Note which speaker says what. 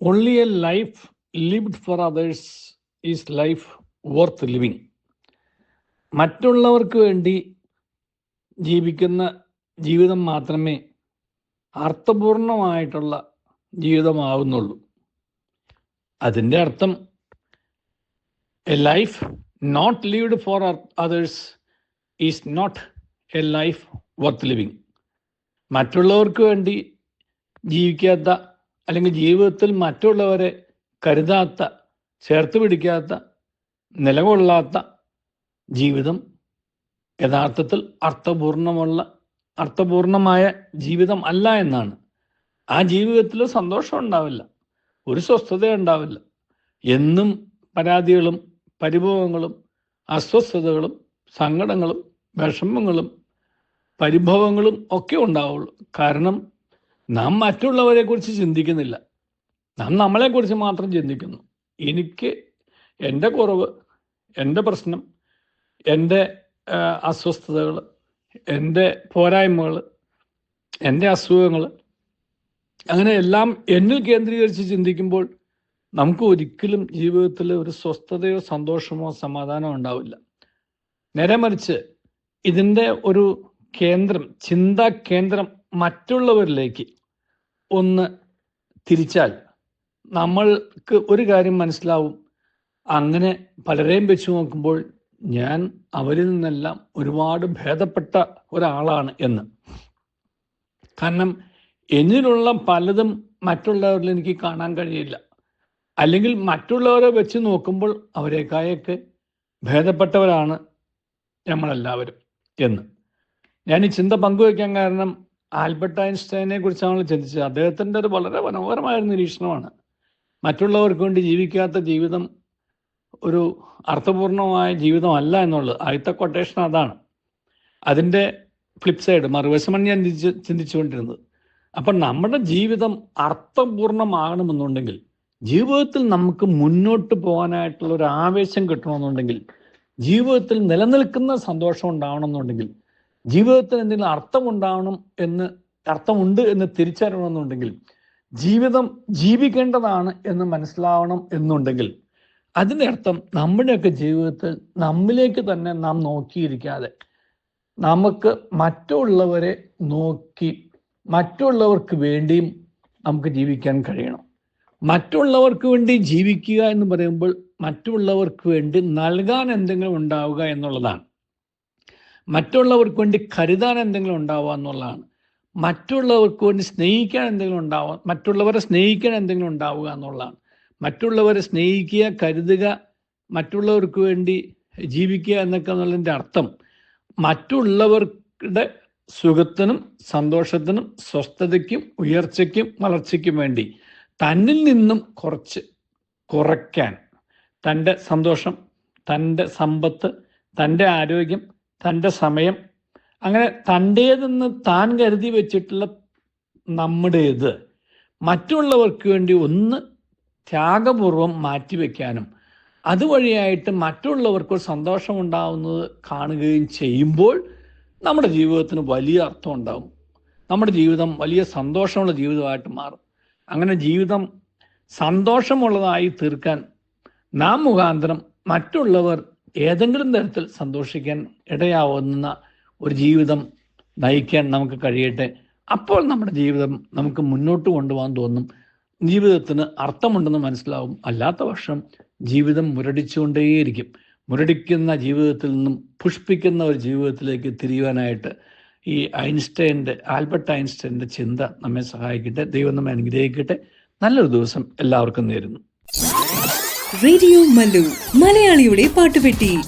Speaker 1: only a life lived for others is life worth living മറ്റുള്ളവർക്ക് വേണ്ടി ജീവിക്കുന്ന ജീവിതം മാത്രമേ അർത്ഥപൂർണമായിട്ടുള്ള ജീവിതമാവുന്നുള്ളൂ. അതിന്റെ അർത്ഥം a life not lived for others is not a life worth living മറ്റുള്ളവർക്ക് വേണ്ടി ജീവിക്കാത്ത അല്ലെങ്കിൽ ജീവിതത്തിൽ മറ്റുള്ളവരെ കരുതാത്ത ചേർത്ത് പിടിക്കാത്ത നിലകൊള്ളാത്ത ജീവിതം യഥാർത്ഥത്തിൽ അർത്ഥപൂർണമുള്ള അർത്ഥപൂർണമായ ജീവിതം അല്ല എന്നാണ്. ആ ജീവിതത്തിൽ സന്തോഷം ഉണ്ടാവില്ല ഒരു സ്വസ്ഥത ഉണ്ടാവില്ല. എന്നും പരാതികളും പരിഭവങ്ങളും അസ്വസ്ഥതകളും സങ്കടങ്ങളും വിഷമങ്ങളും പരിഭവങ്ങളും ഒക്കെ ഉണ്ടാവുള്ളൂ. കാരണം നാം മറ്റുള്ളവരെ കുറിച്ച് ചിന്തിക്കുന്നില്ല. നാം നമ്മളെക്കുറിച്ച് മാത്രം ചിന്തിക്കുന്നു. എനിക്ക് എന്റെ കുറവ് എന്റെ പ്രശ്നം എന്റെ അസ്വസ്ഥതകൾ എന്റെ പോരായ്മകൾ എന്റെ അസുഖങ്ങൾ അങ്ങനെ എല്ലാം എന്നിൽ കേന്ദ്രീകരിച്ച് ചിന്തിക്കുമ്പോൾ നമുക്ക് ഒരിക്കലും ജീവിതത്തിൽ ഒരു സ്വസ്ഥതയോ സന്തോഷമോ സമാധാനമോ ഉണ്ടാവില്ല. നേരെ മറിച്ച് ഇതിന്റെ ഒരു കേന്ദ്രം ചിന്താ കേന്ദ്രം മറ്റുള്ളവരിലേക്ക് ഒന്ന് തിരിച്ചാൽ നമ്മൾക്ക് ഒരു കാര്യം മനസ്സിലാവും. അങ്ങനെ പലരെയും വെച്ച് നോക്കുമ്പോൾ ഞാൻ അവരിൽ നിന്നെല്ലാം ഒരുപാട് ഭേദപ്പെട്ട ഒരാളാണ് എന്ന്. കാരണം എന്നിലുള്ള പലതും മറ്റുള്ളവരിൽ എനിക്ക് കാണാൻ കഴിയില്ല. അല്ലെങ്കിൽ മറ്റുള്ളവരെ വെച്ച് നോക്കുമ്പോൾ അവരെക്കായൊക്കെ ഭേദപ്പെട്ടവരാണ് നമ്മളെല്ലാവരും എന്ന്. ഞാൻ ഈ ചിന്ത പങ്കുവയ്ക്കാൻ കാരണം ആൽബർട്ട് ഐൻസ്റ്റൈനെ കുറിച്ചാണ് ചിന്തിച്ചത്. അദ്ദേഹത്തിന്റെ ഒരു വളരെ മനോഹരമായ നിരീക്ഷണമാണ്. മറ്റുള്ളവർക്ക് വേണ്ടി ജീവിക്കാത്ത ജീവിതം ഒരു അർത്ഥപൂർണമായ ജീവിതമല്ല എന്നുള്ളത്. ആദ്യത്തെ കൊട്ടേഷൻ അതാണ്. അതിന്റെ ഫ്ലിപ്പ് സൈഡ് മറുവശമാണ് ഞാൻ ചിന്തിച്ച് ചിന്തിച്ചുകൊണ്ടിരുന്നത്. അപ്പം നമ്മുടെ ജീവിതം അർത്ഥപൂർണമാകണമെന്നുണ്ടെങ്കിൽ ജീവിതത്തിൽ നമുക്ക് മുന്നോട്ട് പോകാനായിട്ടുള്ള ഒരു ആവേശം കിട്ടണമെന്നുണ്ടെങ്കിൽ ജീവിതത്തിൽ നിലനിൽക്കുന്ന സന്തോഷം ഉണ്ടാവണമെന്നുണ്ടെങ്കിൽ ജീവിതത്തിന് എന്തെങ്കിലും അർത്ഥമുണ്ടാവണം എന്ന് അർത്ഥമുണ്ട് എന്ന് തിരിച്ചറിയണമെന്നുണ്ടെങ്കിൽ ജീവിതം ജീവിക്കേണ്ടതാണ് എന്ന് മനസ്സിലാവണം എന്നുണ്ടെങ്കിൽ അതിന്റെ അർത്ഥം നമ്മുടെയൊക്കെ ജീവിതത്തിൽ നമ്മിലേക്ക് തന്നെ നാം നോക്കിയിരിക്കാതെ നമുക്ക് മറ്റുള്ളവരെ നോക്കി മറ്റുള്ളവർക്ക് വേണ്ടിയും നമുക്ക് ജീവിക്കാൻ കഴിയണം. മറ്റുള്ളവർക്ക് വേണ്ടി ജീവിക്കുക എന്ന് പറയുമ്പോൾ മറ്റുള്ളവർക്ക് വേണ്ടി നൽകാൻ എന്തെങ്കിലും ഉണ്ടാവുക എന്നുള്ളതാണ്. മറ്റുള്ളവർക്ക് വേണ്ടി കരുതാൻ എന്തെങ്കിലും ഉണ്ടാവുക എന്നുള്ളതാണ്. മറ്റുള്ളവർക്ക് വേണ്ടി സ്നേഹിക്കാൻ എന്തെങ്കിലും ഉണ്ടാവുക മറ്റുള്ളവരെ സ്നേഹിക്കാൻ എന്തെങ്കിലും ഉണ്ടാവുക എന്നുള്ളതാണ്. മറ്റുള്ളവരെ സ്നേഹിക്കുക കരുതുക മറ്റുള്ളവർക്ക് വേണ്ടി ജീവിക്കുക എന്നൊക്കെ എന്നുള്ളതിന്റെ അർത്ഥം മറ്റുള്ളവരുടെ സുഖത്തിനും സന്തോഷത്തിനും സ്വസ്ഥതയ്ക്കും ഉയർച്ചയ്ക്കും വളർച്ചയ്ക്കും വേണ്ടി തന്നിൽ നിന്നും കുറച്ച് കുറയ്ക്കാൻ തന്റെ സന്തോഷം തന്റെ സമ്പത്ത് തന്റെ ആരോഗ്യം തന്റെ സമയം. അങ്ങനെ തന്റേതെന്ന് താൻ കരുതി വെച്ചിട്ടുള്ള നമ്മുടേത് മറ്റുള്ളവർക്ക് വേണ്ടി ഒന്ന് ത്യാഗപൂർവം മാറ്റിവെക്കാനും അതുവഴിയായിട്ട് മറ്റുള്ളവർക്ക് സന്തോഷം ഉണ്ടാവുന്നത് കാണുകയും ചെയ്യുമ്പോൾ നമ്മുടെ ജീവിതത്തിന് വലിയ അർത്ഥം ഉണ്ടാവും. നമ്മുടെ ജീവിതം വലിയ സന്തോഷമുള്ള ജീവിതമായിട്ട് മാറും. അങ്ങനെ ജീവിതം സന്തോഷമുള്ളതായി തീർക്കാൻ നാം മുഖാന്തരം മറ്റുള്ളവർ ഏതെങ്കിലും തരത്തിൽ സന്തോഷിക്കാൻ ഇടയാവുന്ന ഒരു ജീവിതം നയിക്കാൻ നമുക്ക് കഴിയട്ടെ. അപ്പോൾ നമ്മുടെ ജീവിതം നമുക്ക് മുന്നോട്ട് കൊണ്ടുപോകാൻ തോന്നും. ജീവിതത്തിന് അർത്ഥമുണ്ടെന്ന് മനസ്സിലാവും. അല്ലാത്ത പക്ഷം ജീവിതം മുരടിച്ചുകൊണ്ടേയിരിക്കും. മുരടിക്കുന്ന ജീവിതത്തിൽ നിന്നും പുഷ്പിക്കുന്ന ഒരു ജീവിതത്തിലേക്ക് തിരിയുവാനായിട്ട് ഈ ഐൻസ്റ്റൈന്റെ ആൽബർട്ട് ഐൻസ്റ്റൈന്റെ ചിന്ത നമ്മെ സഹായിക്കട്ടെ. ദൈവം നമ്മെ അനുഗ്രഹിക്കട്ടെ. നല്ലൊരു ദിവസം എല്ലാവർക്കും നേരുന്നു.
Speaker 2: റേഡിയോ മല്ലു. മലയാളിയുടെ പാട്ടുപെട്ടി.